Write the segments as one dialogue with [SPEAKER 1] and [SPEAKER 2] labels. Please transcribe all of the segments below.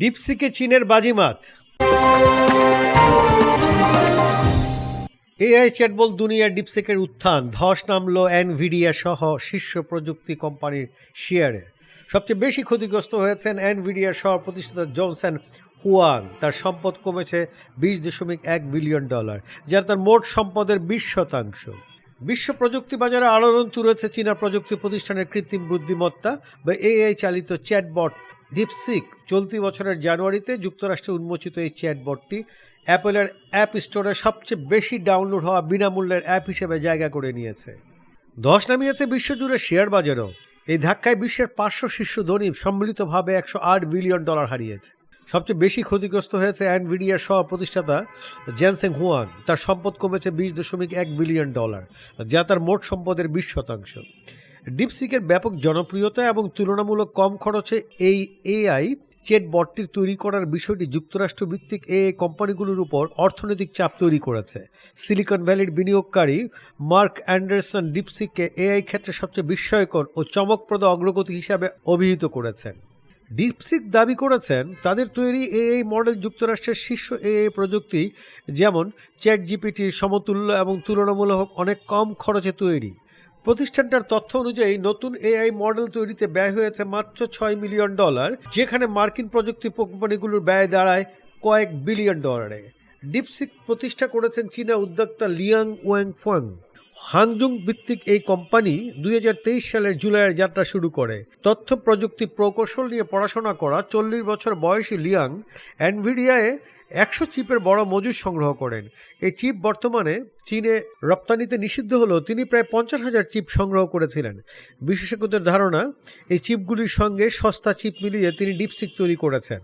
[SPEAKER 1] ডিপসিকে চীনের বাজিমাত। এআই চ্যাটবল দুনিয়ার ডিপসিকের উত্থান, ধস নামলো এনভিডিয়া সহ শীর্ষ প্রযুক্তি কোম্পানির শেয়ারে। সবচেয়ে বেশি ক্ষতিগ্রস্ত হয়েছেন এনভিডিয়ার সহ প্রতিষ্ঠাতা জনসন হুয়াং। তার সম্পদ কমেছে বিশ দশমিক এক বিলিয়ন ডলার, যার তার মোট সম্পদের বিশ শতাংশ। বিশ্ব প্রযুক্তি বাজারে আলোড়ন তুলেছে চীনা প্রযুক্তি প্রতিষ্ঠানের কৃত্রিম বুদ্ধিমত্তা বা এআই চালিত চ্যাটবট ডিপসিক। চলতি বছরের জানুয়ারিতে যুক্তরাষ্ট্রে উন্মোচিত এই চ্যাটবটটি অ্যাপেলের অ্যাপ স্টোরে সবচেয়ে বেশি ডাউনলোড হওয়া বিনামূল্যের অ্যাপ হিসেবে জায়গা করে নিয়েছে। ধস নামিয়েছে বিশ্বজুড়ে শেয়ার বাজারও। এই ধাক্কায় বিশ্বের পাঁচশো শীর্ষ ধনী সম্মিলিতভাবে একশো আট বিলিয়ন ডলার হারিয়েছে। সবচেয়ে বেশি ক্ষতিগ্রস্ত হয়েছে অ্যানভিডিয়ার সহ প্রতিষ্ঠাতা জেনসেং হুয়ান তার সম্পদ কমেছে বিশ দশমিক এক বিলিয়ন ডলার, যা তার মোট সম্পদের বিশ শতাংশ। ডিপসিকের ব্যাপক জনপ্রিয়তা এবং তুলনামূলক কম খরচে এই এআই চেট বটটির তৈরি করার বিষয়টি যুক্তরাষ্ট্র ভিত্তিক এআই কোম্পানিগুলোর উপর অর্থনৈতিক চাপ তৈরি করেছে। সিলিকন ভ্যালির বিনিয়োগকারী মার্ক অ্যান্ডারসন ডিপসিককে এআই ক্ষেত্রে সবচেয়ে বিস্ময়কর ও চমকপ্রদ অগ্রগতি হিসাবে অভিহিত করেছেন। ডিপসিক দাবি করেছেন, তাদের তৈরি এআই মডেল যুক্তরাষ্ট্রের শীর্ষ এআই প্রযুক্তি, যেমন চ্যাট জিপিটির সমতুল্য এবং তুলনামূলক অনেক কম খরচে তৈরি। প্রতিষ্ঠানটার তথ্য অনুযায়ী, নতুন এআই মডেল তৈরিতে ব্যয় হয়েছে মাত্র ছয় মিলিয়ন ডলার, যেখানে মার্কিন প্রযুক্তি কোম্পানিগুলোর ব্যয় দাঁড়ায় কয়েক বিলিয়ন ডলারে। ডিপসিক প্রতিষ্ঠা করেছেন চীনা উদ্যোক্তা লিয়াং ওয়াং ফোং হাংজুং ভিত্তিক এই কোম্পানি দুই হাজার তেইশ সালের জুলাইয়ের যাত্রা শুরু করে। তথ্য প্রযুক্তি প্রকৌশল নিয়ে পড়াশোনা করা চল্লিশ বছর বয়সী লিয়াং অ্যানভিডিয়ায় একশো চিপের বড় মজুদ সংগ্রহ করেন। এই চিপ বর্তমানে চীনে রপ্তানিতে নিষিদ্ধ হলেও তিনি প্রায় পঞ্চাশ হাজার চিপ সংগ্রহ করেছিলেন। বিশেষজ্ঞদের ধারণা, এই চিপগুলির সঙ্গে সস্তা চিপ মিলিয়ে তিনি ডিপসিক তৈরি করেছেন।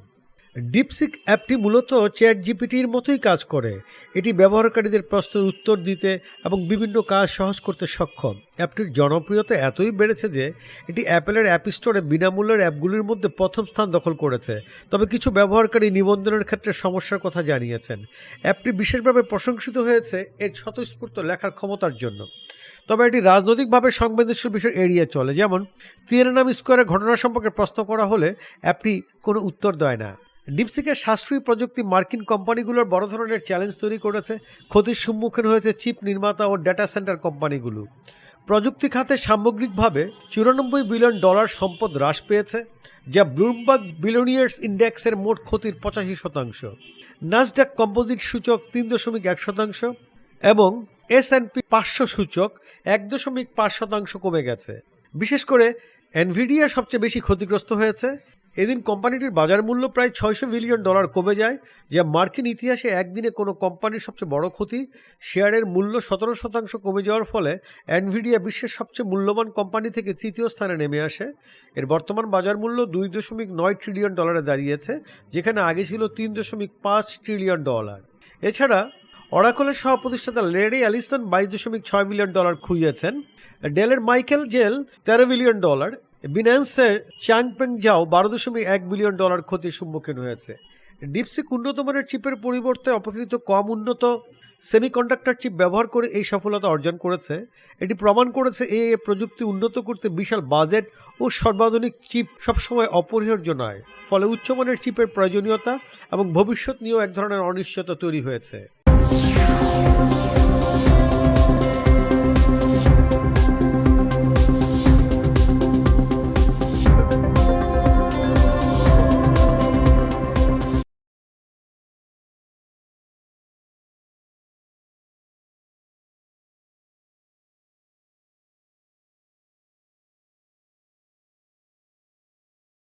[SPEAKER 1] ডিপসিক অ্যাপটি মূলত চ্যাট জিপিটির মতোই কাজ করে। এটি ব্যবহারকারীদের প্রশ্নের উত্তর দিতে এবং বিভিন্ন কাজ সহজ করতে সক্ষম। অ্যাপটির জনপ্রিয়তা এতই বেড়েছে যে, এটি অ্যাপেলের অ্যাপ স্টোরে বিনামূল্যের অ্যাপগুলির মধ্যে প্রথম স্থান দখল করেছে। তবে কিছু ব্যবহারকারী নিবন্ধনের ক্ষেত্রে সমস্যার কথা জানিয়েছেন। অ্যাপটি বিশেষভাবে প্রশংসিত হয়েছে এর স্বতঃস্ফূর্ত লেখার ক্ষমতার জন্য। তবে এটি রাজনৈতিকভাবে সংবেদনশীল বিষয় এড়িয়ে চলে। যেমন তিয়েনানাম স্কোয়ারের ঘটনা সম্পর্কে প্রশ্ন করা হলে অ্যাপটি কোনো উত্তর দেয় না। ডিপসিকের সাশ্রয়ী প্রযুক্তি মার্কিন কোম্পানিগুলোর বড় ধরনের চ্যালেঞ্জ তৈরি করেছে, ক্ষতির সম্মুখীন হয়েছে চিপ নির্মাতা ও ডেটা সেন্টার কোম্পানিগুলো। প্রযুক্তি খাতে সামগ্রিকভাবে চুরানব্বই বিলিয়ন ডলার সম্পদ হ্রাস পেয়েছে, যা ব্লুমবার্গ বিলিয়নিয়ার্স ইন্ডেক্সের মোট ক্ষতির পঁচাশি শতাংশ। নাসডাক কম্পোজিট সূচক তিন দশমিক এক শতাংশ এবং এস অ্যান্ড পি পাঁচশো সূচক এক দশমিক পাঁচ শতাংশ কমে গেছে। বিশেষ করে এনভিডিয়া সবচেয়ে বেশি ক্ষতিগ্রস্ত হয়েছে এদিন কোম্পানিটির বাজার মূল্য প্রায় ছয়শো বিলিয়ন ডলার কমে যায়, যা মার্কিন ইতিহাসে একদিনে কোনো কোম্পানির সবচেয়ে বড় ক্ষতি। শেয়ারের মূল্য সতেরো শতাংশ কমে যাওয়ার ফলে অ্যানভিডিয়া বিশ্বের সবচেয়ে মূল্যবান কোম্পানি থেকে তৃতীয় স্থানে নেমে আসে। এর বর্তমান বাজার মূল্য দুই দশমিক নয় ট্রিলিয়ন ডলারে দাঁড়িয়েছে, যেখানে আগে ছিল তিন দশমিক পাঁচ ট্রিলিয়ন ডলার। এছাড়া, অরাকলের সহ প্রতিষ্ঠাতা লেডি অ্যালিসন বাইশ দশমিক ছয় বিলিয়ন ডলার খুইয়েছেন। ডেলের মাইকেল জেল তেরো বিলিয়ন ডলার। বিন্যান্সের চাংপেং জাও বারো দশমিক এক বিলিয়ন ডলার ক্ষতির সম্মুখীন হয়েছে। ডিপসিক উন্নত মানের চিপের পরিবর্তে অপেক্ষিত কম উন্নত সেমিকন্ডাক্টর চিপ ব্যবহার করে এই সফলতা অর্জন করেছে। এটি প্রমাণ করেছে এই প্রযুক্তি উন্নত করতে বিশাল বাজেট ও সর্বাধুনিক চিপ সবসময় অপরিহার্য নয়, ফলে উচ্চমানের চিপের প্রয়োজনীয়তা এবং ভবিষ্যৎ নিয়েও এক ধরনের অনিশ্চয়তা তৈরি হয়েছে।